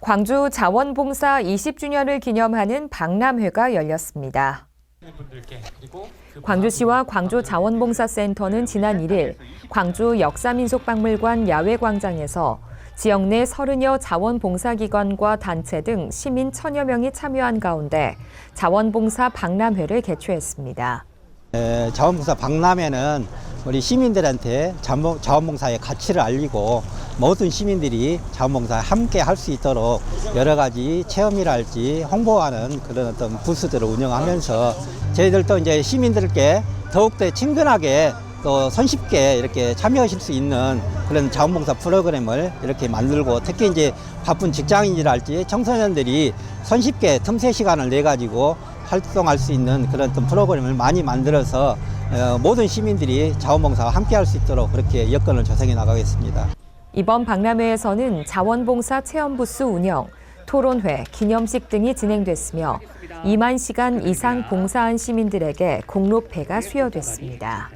광주 자원봉사 20주년을 기념하는 박람회가 열렸습니다. 광주시와 광주 자원봉사센터는 지난 1일 광주 역사민속박물관 야외광장에서 지역 내 30여 자원봉사기관과 단체 등 시민 천여 명이 참여한 가운데 자원봉사 박람회를 개최했습니다. 에, 자원봉사 박람회는 우리 시민들한테 자원- 자원봉사의 가치를 알리고 모든 시민들이 자원봉사에 함께 할 수 있도록 여러 가지 체험이랄지 홍보하는 그런 어떤 부스들을 운영하면서 저희들도 이제 시민들께 더욱더 친근하게 또 손쉽게 이렇게 참여하실 수 있는 그런 자원봉사 프로그램을 이렇게 만들고 특히 이제 바쁜 직장인이랄지 청소년들이 손쉽게 틈새 시간을 내 가지고 활동할 수 있는 그런 어떤 프로그램을 많이 만들어서 어, 모든 시민들이 자원봉사와 함께 할 수 있도록 그렇게 여건을 조성해 나가겠습니다. 이번 박람회에서는 자원봉사 체험부스 운영, 토론회, 기념식 등이 진행됐으며 2만 시간 이상 봉사한 시민들에게 공로패가 수여됐습니다.